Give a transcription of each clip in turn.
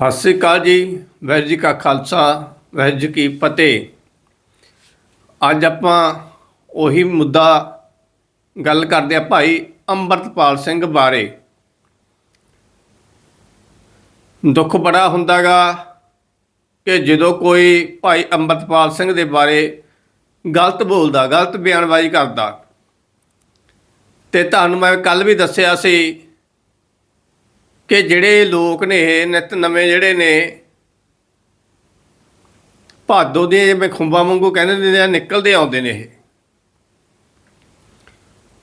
ਸਤਿ ਸ੍ਰੀ ਅਕਾਲ ਜੀ, ਵਾਹਿਗੁਰੂ ਜੀ ਕਾ ਖਾਲਸਾ, ਵਾਹਿਗੁਰੂ ਜੀ ਕੀ ਫਤਿਹ। ਅੱਜ ਆਪਾਂ ਉਹੀ ਮੁੱਦਾ ਗੱਲ ਕਰਦੇ ਆ ਭਾਈ ਅੰਮ੍ਰਿਤਪਾਲ ਸਿੰਘ ਬਾਰੇ। ਦੁੱਖ ਬੜਾ ਹੁੰਦਾਗਾ ਕਿ ਜਦੋਂ ਕੋਈ ਭਾਈ ਅੰਮ੍ਰਿਤਪਾਲ ਸਿੰਘ ਦੇ ਬਾਰੇ ਗਲਤ ਬੋਲਦਾ, ਗਲਤ ਬਿਆਨਬਾਜ਼ੀ ਕਰਦਾ। ਤੇ ਤੁਹਾਨੂੰ ਮੈਂ ਕੱਲ ਵੀ ਦੱਸਿਆ ਸੀ ਕਿ ਜਿਹੜੇ ਲੋਕ ਨੇ ਇਹ ਨਿਤ ਨਵੇਂ ਜਿਹੜੇ ਨੇ, ਭਾਦੋ ਦੇ ਜਿਵੇਂ ਖੁੰਬਾਂ ਵਾਂਗੂ ਕਹਿੰਦੇ ਨੇ ਨਿਕਲਦੇ ਆਉਂਦੇ ਨੇ ਇਹ।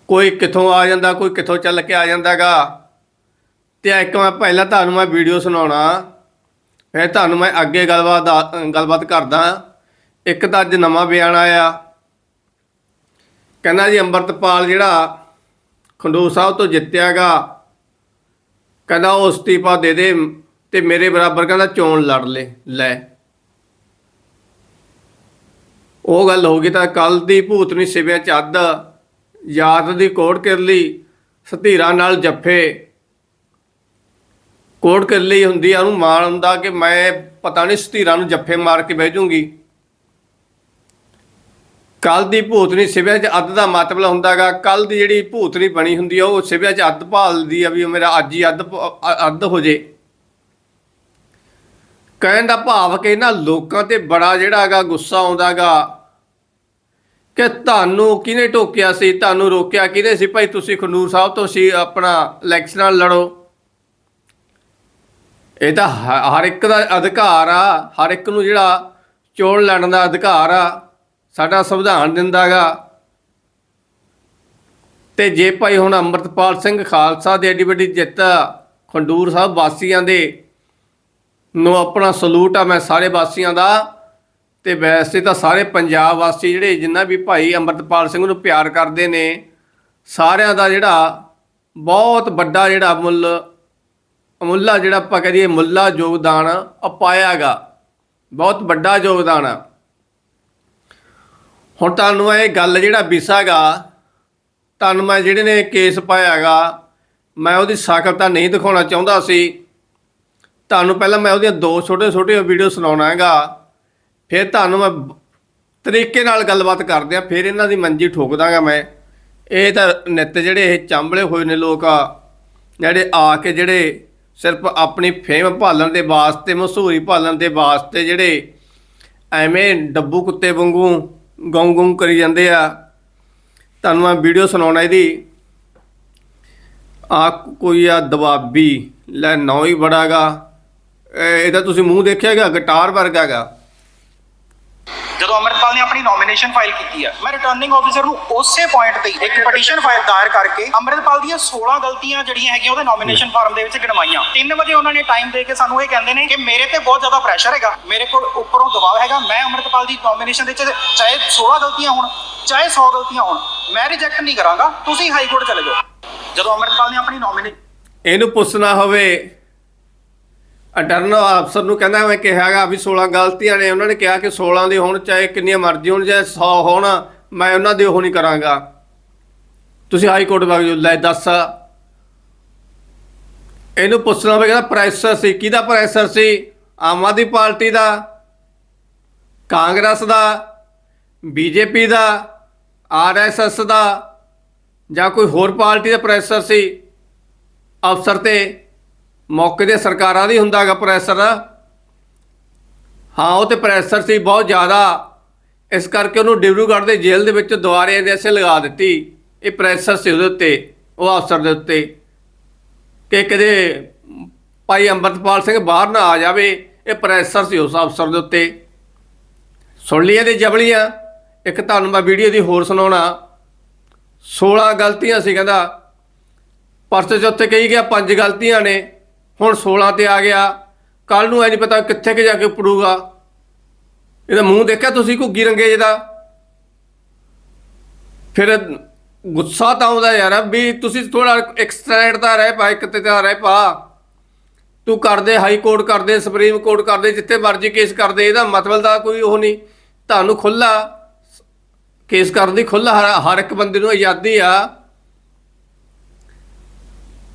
ਕੋਈ ਕਿੱਥੋਂ ਆ ਜਾਂਦਾ, ਕੋਈ ਕਿੱਥੋਂ ਚੱਲ ਕੇ ਆ ਜਾਂਦਾਗਾ। ਤੇ ਇੱਕ ਮੈਂ ਪਹਿਲਾਂ ਤੁਹਾਨੂੰ ਮੈਂ ਵੀਡੀਓ ਸੁਣਾਉਣਾ। ਫਿਰ ਤੁਹਾਨੂੰ ਮੈਂ ਅੱਗੇ ਗੱਲਬਾਤ ਦਾ- ਗੱਲਬਾਤ ਕਰਦਾ। ਇੱਕ ਤਾਂ ਅੱਜ ਨਵਾਂ ਬਿਆਨ ਆਇਆ। ਕਹਿੰਦਾ ਜੀ ਅੰਮ੍ਰਿਤਪਾਲ ਜਿਹੜਾ ਖੰਡੂਰ ਸਾਹਿਬ ਤੋਂ ਜਿੱਤਿਆਗਾ। ਕਹਿੰਦਾ ਉਹ ਅਸਤੀਫਾ ਦੇ ਦੇ ਤੇ ਮੇਰੇ ਬਰਾਬਰ ਕਹਿੰਦਾ ਚੋਣ ਲੜ ਲੈ ਲੈ। ਉਹ ਗੱਲ ਹੋ ਗਈ ਤਾਂ ਕੱਲ ਦੀ ਭੂਤਨੀ ਸਿਵਿਆਂ ਚ ਅੱਧ ਯਾਦ ਦੀ ਕੋੜ ਕਿਰਲੀ ਲਈ, ਸਤੀਰਾ ਨਾਲ ਜੱਫੇ। ਕੋੜ ਕਿਰਲੀ ਹੁੰਦੀ ਆ, ਉਹਨੂੰ ਮਾਣ ਹੁੰਦਾ ਕਿ ਮੈਂ ਪਤਾ ਨਹੀਂ ਸਤੀਰਾ ਨੂੰ ਜੱਫੇ ਮਾਰ ਕੇ ਬਹਿ ਜੂੰਗੀ। ਕੱਲ ਦੀ ਭੂਤਨੀ ਸਿਵਿਆਂ 'ਚ ਅੱਧ ਦਾ ਮਤਲਬ ਹੁੰਦਾਗਾ। ਕੱਲ ਦੀ ਜਿਹੜੀ ਭੂਤਨੀ ਬਣੀ ਹੁੰਦੀ ਆ ਉਹ ਸਿਵਿਆਂ 'ਚ ਅੱਧ ਭਾਲਦੀ ਆ ਵੀ ਉਹ ਮੇਰਾ ਅੱਜ ਹੀ ਅੱਧ ਭ- ਅੱਧ ਹੋ ਜੇ। ਕਹਿਣ ਦਾ ਭਾਵ ਕਿ ਇਹਨਾਂ ਲੋਕਾਂ ਤੇ ਬੜਾ ਜਿਹੜਾ ਹੈਗਾ ਗੁੱਸਾ ਆਉਂਦਾਗਾ ਕਿ ਤੁਹਾਨੂੰ ਕਿਹਨੇ ਟੋਕਿਆ ਸੀ, ਤੁਹਾਨੂੰ ਰੋਕਿਆ ਕਿਹਨੇ ਸੀ? ਭਾਈ ਤੁਸੀਂ ਖਨੂਰ ਸਾਹਿਬ ਤੋਂ ਸੀ, ਆਪਣਾ ਇਲੈਕਸ਼ਨ ਨਾਲ ਲੜੋ। ਇਹ ਤਾਂ ਹਰ ਇੱਕ ਦਾ ਅਧਿਕਾਰ ਆ, ਹਰ ਇੱਕ ਨੂੰ ਜਿਹੜਾ ਚੋਣ ਲੜਨ ਦਾ ਅਧਿਕਾਰ ਆ। ਸਾਡਾ ਸੰਵਿਧਾਨ ਦਿੰਦਾਗਾ। ਤੇ ਜੇ ਭਾਈ ਹੁਣ ਅੰਮ੍ਰਿਤਪਾਲ ਸਿੰਘ ਖਾਲਸਾ ਦੀ ਐਡੀ ਵੱਡੀ ਜਿੱਤ ਖੰਡੂਰ ਸਾਹਿਬ ਵਾਸੀਆਂ ਦੇ, ਨੂੰ ਆਪਣਾ ਸਲੂਟ ਆ ਮੈਂ ਸਾਰੇ ਵਾਸੀਆਂ ਦਾ। ਤੇ ਵੈਸੇ ਤਾਂ ਸਾਰੇ ਪੰਜਾਬ ਵਾਸੀ ਜਿਹੜੇ ਜਿੰਨਾ ਵੀ ਭਾਈ ਅੰਮ੍ਰਿਤਪਾਲ ਸਿੰਘ ਨੂੰ ਪਿਆਰ ਕਰਦੇ ਨੇ, ਸਾਰਿਆਂ ਦਾ ਜਿਹੜਾ ਬਹੁਤ ਵੱਡਾ ਜਿਹੜਾ ਮੁੱਲ ਅਮੁੱਲਾ ਜਿਹੜਾ ਆਪਾਂ ਕਹਦੇ ਮੁੱਲਾ ਯੋਗਦਾਨ ਅਪਾਇਆਗਾ ਬਹੁਤ ਵੱਡਾ ਯੋਗਦਾਨ ਆ। ਹੁਣ ਤੁਹਾਨੂੰ ਇਹ ਗੱਲ ਜਿਹੜਾ ਵਿਸਾਗਾ, ਤੁਹਾਨੂੰ ਮੈਂ ਜਿਹੜੇ ਨੇ ਕੇਸ ਪਾਇਆਗਾ ਮੈਂ ਉਹਦੀ ਸ਼ਕਲ ਨਹੀਂ ਦਿਖਾਉਣਾ ਚਾਹੁੰਦਾ ਸੀ। ਤੁਹਾਨੂੰ ਪਹਿਲਾਂ ਮੈਂ ਉਹਦੀਆਂ ਦੋ ਛੋਟੇ ਛੋਟੇ ਵੀਡੀਓ ਸੁਣਾਉਣਾ ਹੈਗਾ। ਫਿਰ ਤੁਹਾਨੂੰ ਮੈਂ ਤਰੀਕੇ ਨਾਲ ਗੱਲਬਾਤ ਕਰਦੇ ਆ, ਫਿਰ ਇਹਨਾਂ ਦੀ ਮੰਜੀ ਠੋਕ ਦਾਂਗਾ ਮੈਂ। ਇਹ ਤਾਂ ਨਿੱਤ ਜਿਹੜੇ ਇਹ ਚਾਂਬਲੇ ਹੋਏ ਨੇ ਲੋਕ, ਜਿਹੜੇ ਆ ਕੇ ਜਿਹੜੇ ਸਿਰਫ ਆਪਣੀ ਫੇਮ ਭਾਲਣ ਦੇ ਵਾਸਤੇ ਮਸ਼ਹੂਰੀ ਭਾਲਣ ਦੇ ਵਾਸਤੇ ਜਿਹੜੇ ਐਵੇਂ ਡੱਬੂ ਕੁੱਤੇ ਵਾਂਗੂ ਗੌਂ ਗੌਂ ਕਰੀ ਜਾਂਦੇ ਆ। ਤੁਹਾਨੂੰ ਮੈਂ ਵੀਡੀਓ ਸੁਣਾਉਣਾ ਇਹਦੀ। ਆ ਕੋਈ ਆ ਦਬਾਬੀ ਲੈ ਨਾਂ ਹੀ ਬੜਾਗਾ ਇਹਦਾ ਤੁਸੀਂ ਮੂੰਹ ਦੇਖਿਆਗਾ ਗਿਟਾਰ ਵਰਗਾਗਾ ਜਦੋਂ ਅਮਰਪਾਲ ਨੇ ਆਪਣੀ ਨੋਮੀਨੇਸ਼ਨ ਫਾਈਲ ਕੀਤੀ ਹੈ ਮੈਂ ਰਿਟਰਨਿੰਗ ਆਫੀਸਰ ਨੂੰ ਉਸੇ ਪੁਆਇੰਟ ਤੇ ਇੱਕ ਪਟੀਸ਼ਨ ਫਾਈਲ ਦਾਇਰ ਕਰਕੇ ਅਮਰਪਾਲ ਦੀਆਂ 16 ਗਲਤੀਆਂ ਜਿਹੜੀਆਂ ਹੈਗੀਆਂ ਉਹਦੇ ਨੋਮੀਨੇਸ਼ਨ ਫਾਰਮ ਦੇ ਵਿੱਚ ਗਿਣਵਾਈਆਂ। 3 ਵਜੇ ਉਹਨਾਂ ਨੇ ਟਾਈਮ ਦੇ ਕੇ ਸਾਨੂੰ ਇਹ ਕਹਿੰਦੇ ਨੇ ਕਿ ਮੇਰੇ ਤੇ ਬਹੁਤ ਜ਼ਿਆਦਾ ਪ੍ਰੈਸ਼ਰ ਹੈਗਾ, ਮੇਰੇ ਕੋਲ ਉੱਪਰੋਂ ਦਬਾਅ ਹੈਗਾ, ਮੈਂ ਅਮਰਪਾਲ ਦੀ ਨੋਮੀਨੇਸ਼ਨ ਦੇ ਵਿੱਚ ਚਾਹੇ 16 ਗਲਤੀਆਂ ਹੋਣ, ਚਾਹੇ 100 ਗਲਤੀਆਂ ਹੋਣ, ਮੈਂ ਰਿਜੈਕਟ ਨਹੀਂ ਕਰਾਂਗਾ, ਤੁਸੀਂ ਹਾਈ ਕੋਰਟ ਚਲੇ ਜਾਓ। ਜਦੋਂ ਅਮਰਪਾਲ ਨੇ ਆਪਣੀ ਨੋਮੀਨੇਸ਼ਨ ਇਹਨੂੰ ਪੁੱਛਣਾ ਹੋਵੇ ਅਟਰਨ ਅਫਸਰ ਨੂੰ ਕਹਿੰਦਾ ਮੈਂ ਕਿਹਾਗਾ ਵੀ 16 ਗਲਤੀਆਂ ਨੇ, ਉਹਨਾਂ ਨੇ ਕਿਹਾ ਕਿ 16 ਦੇ ਹੋਣ ਚਾਹੇ ਕਿੰਨੀਆਂ ਮਰਜ਼ੀ ਹੋਣ ਚਾਹੇ 100 ਹੋਣ, ਮੈਂ ਉਹਨਾਂ ਦੇ ਉਹ ਨਹੀਂ ਕਰਾਂਗਾ। ਤੁਸੀਂ ਹਾਈ ਕੋਰਟ ਵਗ ਜਾਓ, ਲੈ ਦੱਸ। ਇਹਨੂੰ ਪੁੱਛਣਾ ਹੋਵੇ ਪ੍ਰੈਸ਼ਰ ਸੀ। ਕਿਹਦਾ ਪ੍ਰੈਸ਼ਰ ਸੀ? ਆਮ ਆਦਮੀ ਪਾਰਟੀ ਦਾ? ਕਾਂਗਰਸ ਦਾ? ਬੀਜੇਪੀ ਦਾ? ਆਰਐਸਐਸ ਦਾ? ਜਾਂ ਕੋਈ ਹੋਰ ਪਾਰਟੀ ਦਾ ਪ੍ਰੈਸ਼ਰ ਸੀ? ਅਫਸਰ ਤੇ ਮੌਕੇ 'ਤੇ ਸਰਕਾਰਾਂ ਦੀ ਹੁੰਦਾਗਾ ਪ੍ਰੈਸ਼ਰ। ਹਾਂ, ਉਹ ਤੇ ਪ੍ਰੈਸ਼ਰ ਸੀ ਬਹੁਤ ਜ਼ਿਆਦਾ। ਇਸ ਕਰਕੇ ਉਹਨੂੰ ਡਿਬਰੂਗੜ੍ਹ ਦੇ ਜੇਲ੍ਹ ਦੇ ਵਿੱਚ ਦੁਬਾਰੇ ਐਨਐਸਏ ਲਗਾ ਦਿੱਤੀ। ਇਹ ਪ੍ਰੈਸ਼ਰ ਸੀ ਉਹਦੇ ਉੱਤੇ, ਉਹ ਅਫਸਰ ਦੇ ਉੱਤੇ। ਕਿ ਕਦੇ ਭਾਈ ਅੰਮ੍ਰਿਤਪਾਲ ਸਿੰਘ ਬਾਹਰ ਨਾ ਆ ਜਾਵੇ, ਇਹ ਪ੍ਰੈਸ਼ਰ ਸੀ ਉਸ ਅਫਸਰ ਦੇ ਉੱਤੇ। ਸੁਣ ਲਈਆਂ ਦੇ ਜਬਲੀਆਂ। ਇੱਕ ਤੁਹਾਨੂੰ ਮੈਂ ਵੀਡੀਓ ਦੀ ਹੋਰ ਸੁਣਾਉਣਾ। 16 ਗਲਤੀਆਂ ਸੀ ਕਹਿੰਦਾ। ਪਰਚੇ 'ਚ ਉੱਥੇ ਕਹੀ ਗਿਆ, ਪੰਜ ਗਲਤੀਆਂ ਨੇ। ਹੁਣ 16 ਤੇ ਆ ਗਿਆ। ਕੱਲ ਨੂੰ ਐ ਨਹੀਂ ਪਤਾ ਕਿੱਥੇ ਕਿ ਜਾ ਕੇ ਪੜੂਗਾ ਇਹਦਾ ਮੂੰਹ ਦੇਖਿਆ ਤੁਸੀਂ ਘੁੱਗੀ ਰੰਗੇ ਜਿਹਦਾ? ਫਿਰ ਗੁੱਸਾ ਤਾਂ ਆਉਂਦਾ ਯਾਰ ਵੀ ਤੁਸੀਂ ਥੋੜਾ ਐਕਸਟ੍ਰੈਟ ਤਾਂ ਰਹਿ ਪਾ, ਇੱਕ ਤੇ ਤਾਂ ਰਹਿ ਪਾ। ਤੂੰ ਕਰਦੇ ਹਾਈ ਕੋਰਟ ਕਰਦੇ ਸੁਪਰੀਮ ਕੋਰਟ ਕਰਦੇ ਜਿੱਥੇ ਮਰਜ਼ੀ ਕੇਸ ਕਰਦੇ, ਇਹਦਾ ਮਤਲਬ ਦਾ ਕੋਈ ਉਹ ਨਹੀਂ ਤੁਹਾਨੂੰ ਖੁੱਲਾ ਕੇਸ ਕਰਨ ਦੀ ਖੁੱਲਾ ਹਰ ਇੱਕ ਬੰਦੇ ਨੂੰ ਆਜ਼ਾਦੀ ਆ।